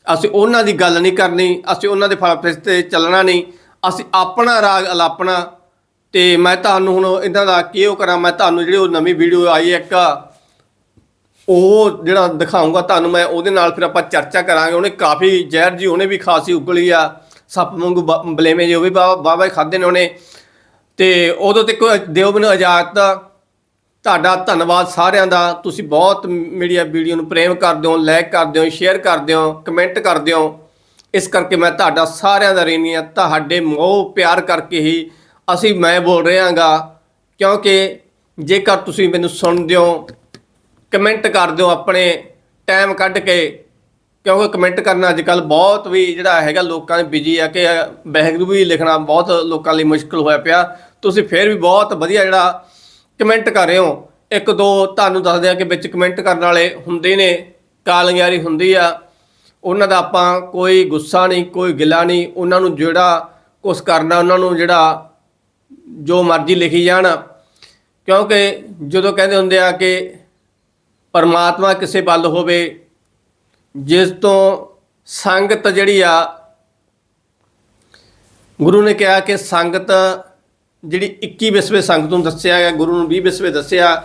ਅਸੀਂ ਉਹਨਾਂ ਦੀ ਗੱਲ ਨਹੀਂ ਕਰਨੀ, ਅਸੀਂ ਉਹਨਾਂ ਦੇ ਫਲ ਤੇ ਚੱਲਣਾ ਨਹੀਂ, ਅਸੀਂ ਆਪਣਾ ਰਾਗ ਅਲਾਪਣਾ। ਤੇ ਮੈਂ ਤੁਹਾਨੂੰ ਹੁਣ ਇਹਨਾਂ ਦਾ ਕੀ ਉਹ ਕਰਾਂ, ਮੈਂ ਤੁਹਾਨੂੰ ਜਿਹੜੀ ਉਹ ਨਵੀਂ ਵੀਡੀਓ ਆਈ ਇੱਕ, ਉਹ ਜਿਹੜਾ ਦਿਖਾਉਂਗਾ ਤੁਹਾਨੂੰ ਮੈਂ, ਉਹਦੇ ਨਾਲ ਫਿਰ ਆਪਾਂ ਚਰਚਾ ਕਰਾਂਗੇ। ਉਹਨੇ ਕਾਫੀ ਜ਼ਹਿਰ ਜੀ, ਉਹਨੇ ਵੀ ਖਾਸੀ ਉਗਲੀ ਆ, ਸੱਪ ਵਾਂਗੂ ਬਲੇਵੇਂ ਜੀ ਉਹ ਵੀ ਬਾਬਾ ਬਾਬਾ ਹੀ ਖਾਦੇ ਨੇ ਉਹਨੇ। ਤੇ ਉਦੋਂ ਤੱਕ ਦਿਓ ਮੈਨੂੰ ਇਜਾਜ਼ਤ ਤੁਹਾਡਾ ਧੰਨਵਾਦ ਸਾਰਿਆਂ ਦਾ। ਤੁਸੀਂ ਬਹੁਤ ਮੀਡੀਆ ਵੀਡੀਓ ਨੂੰ ਪ੍ਰੇਮ ਕਰਦੇ ਹੋ ਲਾਈਕ ਕਰਦੇ ਹੋ ਸ਼ੇਅਰ ਕਰਦੇ ਹੋ ਕਮੈਂਟ ਕਰਦੇ ਹੋ। ਇਸ ਕਰਕੇ ਮੈਂ ਤੁਹਾਡਾ ਸਾਰਿਆਂ ਦਾ ਰੇਨੀ ਆ ਤੁਹਾਡੇ ਮੋਹ ਪਿਆਰ ਕਰਕੇ ਹੀ ਅਸੀਂ ਮੈਂ ਬੋਲ ਰਿਹਾਗਾ। ਕਿਉਂਕਿ ਜੇਕਰ ਤੁਸੀਂ ਮੈਨੂੰ ਸੁਣਦੇ ਹੋ ਕਮੈਂਟ ਕਰ ਦਿਓ ਆਪਣੇ ਟਾਈਮ ਕੱਢ ਕੇ, ਕਿਉਂਕਿ ਕਮੈਂਟ ਕਰਨਾ ਅੱਜ ਕੱਲ ਬਹੁਤ ਵੀ ਜਿਹੜਾ ਹੈਗਾ ਲੋਕਾਂ ਦੇ ਬਿਜ਼ੀ ਆ ਕਿ ਬਹਿਗਰੂ ਵੀ ਲਿਖਣਾ ਬਹੁਤ ਲੋਕਾਂ ਲਈ ਮੁਸ਼ਕਲ ਹੋਇਆ ਪਿਆ। ਤੁਸੀਂ ਫਿਰ ਵੀ ਬਹੁਤ ਵਧੀਆ ਜਿਹੜਾ ਕਮੈਂਟ ਕਰ ਰਹੇ ਹੋ। ਇੱਕ ਦੋ ਤੁਹਾਨੂੰ ਦੱਸਦੇ ਆ ਕਿ ਵਿੱਚ ਕਮੈਂਟ ਕਰਨ ਵਾਲੇ ਹੁੰਦੇ ਨੇ ਕਾਲੰਗਿਆਰੀ ਹੁੰਦੀ ਆ। ਉਹਨਾਂ ਦਾ ਆਪਾਂ ਕੋਈ ਗੁੱਸਾ ਨਹੀਂ, ਕੋਈ ਗਿਲਾ ਨਹੀਂ। ਉਹਨਾਂ ਨੂੰ ਜਿਹੜਾ ਕੁਝ ਕਰਨਾ, ਉਹਨਾਂ ਨੂੰ ਜਿਹੜਾ ਜੋ ਮਰਜ਼ੀ ਲਿਖੀ ਜਾਣ। ਕਿਉਂਕਿ ਜਦੋਂ ਕਹਿੰਦੇ ਹੁੰਦੇ ਆ ਕਿ ਪਰਮਾਤਮਾ ਕਿਸੇ ਵੱਲ ਹੋਵੇ, ਜਿਸ ਤੋਂ ਸੰਗਤ ਜਿਹੜੀ ਆ, ਗੁਰੂ ਨੇ ਕਿਹਾ ਕਿ ਸੰਗਤ ਜਿਹੜੀ 21 ਵਿਸਵੇ ਸੰਗਤ ਨੂੰ ਦੱਸਿਆ ਗਿਆ, ਗੁਰੂ ਨੂੰ 20 ਵਿਸਵੇ ਦੱਸਿਆ,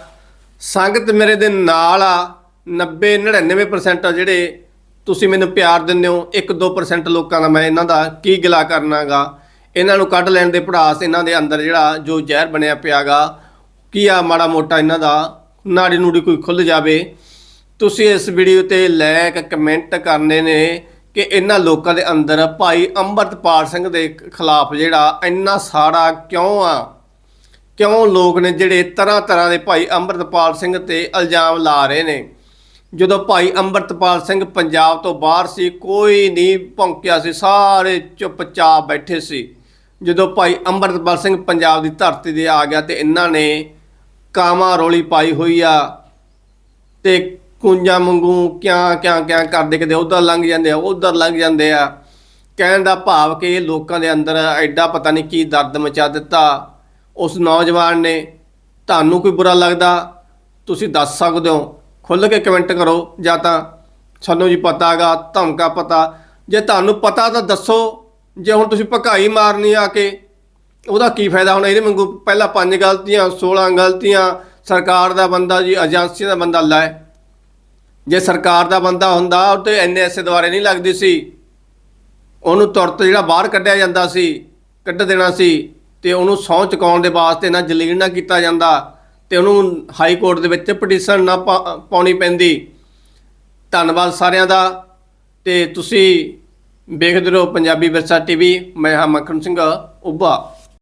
ਸੰਗਤ ਮੇਰੇ ਦੇ ਨਾਲ ਆ 90 99% ਆ ਜਿਹੜੇ ਤੁਸੀਂ ਮੈਨੂੰ ਪਿਆਰ ਦਿੰਦੇ ਹੋ 1-2% ਲੋਕਾਂ ਦਾ ਮੈਂ ਇਹਨਾਂ ਦਾ ਕੀ ਗਿਲਾ ਕਰਨਾਗਾ, ਇਹਨਾਂ ਨੂੰ ਕੱਢ ਲੈਣ ਦੇ ਪੜਾਸ ਇਹਨਾਂ ਦੇ ਅੰਦਰ ਜਿਹੜਾ ਜੋ ਜ਼ਹਿਰ ਬਣਿਆ ਪਿਆਗਾ, ਕੀ ਆ ਮਾੜਾ ਮੋਟਾ ਇਹਨਾਂ ਦਾ, ਨਾੜੀ ਨੂੜੀ ਕੋਈ ਖੁੱਲ ਜਾਵੇ, ਤੁਸੀਂ ਇਸ ਵੀਡੀਓ ਤੇ ਲਾਇਕ ਕਮੈਂਟ ਕਰਨੇ ਨੇ ਕਿ ਇਹਨਾਂ ਲੋਕਾਂ ਦੇ ਅੰਦਰ ਭਾਈ ਅੰਮ੍ਰਿਤਪਾਲ ਸਿੰਘ ਦੇ ਖਿਲਾਫ ਜਿਹੜਾ ਇੰਨਾ ਸਾੜਾ ਕਿਉਂ ਆ? ਕਿਉਂ ਲੋਕ ਨੇ ਜਿਹੜੇ ਤਰ੍ਹਾਂ ਤਰ੍ਹਾਂ ਦੇ ਭਾਈ ਅੰਮ੍ਰਿਤਪਾਲ ਸਿੰਘ ਤੇ ਇਲਜ਼ਾਮ ਲਾ ਰਹੇ ਨੇ? ਜਦੋਂ ਭਾਈ ਅੰਮ੍ਰਿਤਪਾਲ ਸਿੰਘ ਪੰਜਾਬ ਤੋਂ ਬਾਹਰ ਸੀ, ਕੋਈ ਨਹੀਂ ਭੌਂਕਿਆ ਸੀ, ਸਾਰੇ ਚੁੱਪਚਾਪ ਬੈਠੇ ਸੀ। ਜਦੋਂ ਭਾਈ ਅੰਮ੍ਰਿਤਪਾਲ ਸਿੰਘ ਪੰਜਾਬ ਦੀ ਧਰਤੀ ਤੇ ਆ ਗਿਆ ਤੇ ਇਹਨਾਂ ਨੇ ਕਾਮਾ ਰੋਲੀ ਪਾਈ ਹੋਈ ਆ ਤੇ ਕੁੰਜਾਂ ਵਾਂਗੂ ਕਿਆ ਕਿਆ ਕਿਆ ਕਰਦੇ ਕਿਤੇ ਉਧਰ ਲੰਘ ਜਾਂਦੇ ਆ, ਉਧਰ ਲੰਘ ਜਾਂਦੇ ਆ। ਕਹਿਣ ਦਾ ਭਾਵ ਕਿ ਇਹ ਲੋਕਾਂ ਦੇ ਅੰਦਰ ਐਡਾ ਪਤਾ ਨਹੀਂ ਕੀ ਦਰਦ ਮਚਾ ਦਿੱਤਾ। ਉਸ ਨੌਜਵਾਨ ਨੇ, ਤੁਹਾਨੂੰ ਕੋਈ ਬੁਰਾ ਲੱਗਦਾ? ਤੁਸੀਂ ਦੱਸ ਸਕਦੇ ਹੋ। ਖੁੱਲ੍ਹ ਕੇ ਕਮੈਂਟ ਕਰੋ ਜਾਂ ਤਾਂ ਸਾਨੂੰ ਜੀ ਪਤਾਗਾ ਧਮਕਾ ਪਤਾ। ਜੇ ਤੁਹਾਨੂੰ ਪਤਾ ਤਾਂ ਦੱਸੋ। ਜੇ ਹੁਣ ਤੁਸੀਂ ਭਕਾਈ ਮਾਰਨੀ ਆ ਕੇ, ਉਹਦਾ ਕੀ ਫਾਇਦਾ? ਹੁਣ ਇਹਦੇ ਵਾਂਗੂ ਪਹਿਲਾਂ ਪੰਜ ਗਲਤੀਆਂ 16 ਗਲਤੀਆਂ ਸਰਕਾਰ ਦਾ ਬੰਦਾ ਜੀ ਏਜੰਸੀ ਦਾ ਬੰਦਾ ਲੈ ਜੇ ਸਰਕਾਰ ਦਾ ਬੰਦਾ ਹੁੰਦਾ, ਉਹ ਤੇ ਐਨਐਸਏ ਦੁਆਰੇ ਨਹੀਂ ਲੱਗਦੀ ਸੀ। ਉਹਨੂੰ ਤੁਰਤ ਜਿਹੜਾ ਬਾਹਰ ਕੱਢਿਆ ਜਾਂਦਾ ਸੀ, ਕੱਢ ਦੇਣਾ ਸੀ, ਤੇ ਉਹਨੂੰ ਸਹੁੰ ਚੁਕਾਉਣ ਦੇ ਵਾਸਤੇ ਨਾ ਜਲੀਲ ਨਾ ਕੀਤਾ ਜਾਂਦਾ, ਤੇ ਉਹਨੂੰ ਹਾਈ ਕੋਰਟ ਦੇ ਵਿੱਚ ਪਟੀਸ਼ਨ ਨਾ ਪਾ- ਪਾਉਣੀ ਪੈਂਦੀ। ਧੰਨਵਾਦ ਸਾਰਿਆਂ ਦਾ। ਤੇ ਤੁਸੀਂ ਵੇਖਦੇ ਰਹੋ ਪੰਜਾਬੀ ਵਿਰਸਾ ਟੀਵੀ, ਮੈਂ ਹਾਂ ਮੱਖਣ ਸਿੰਘ, ਉੱਭਾ।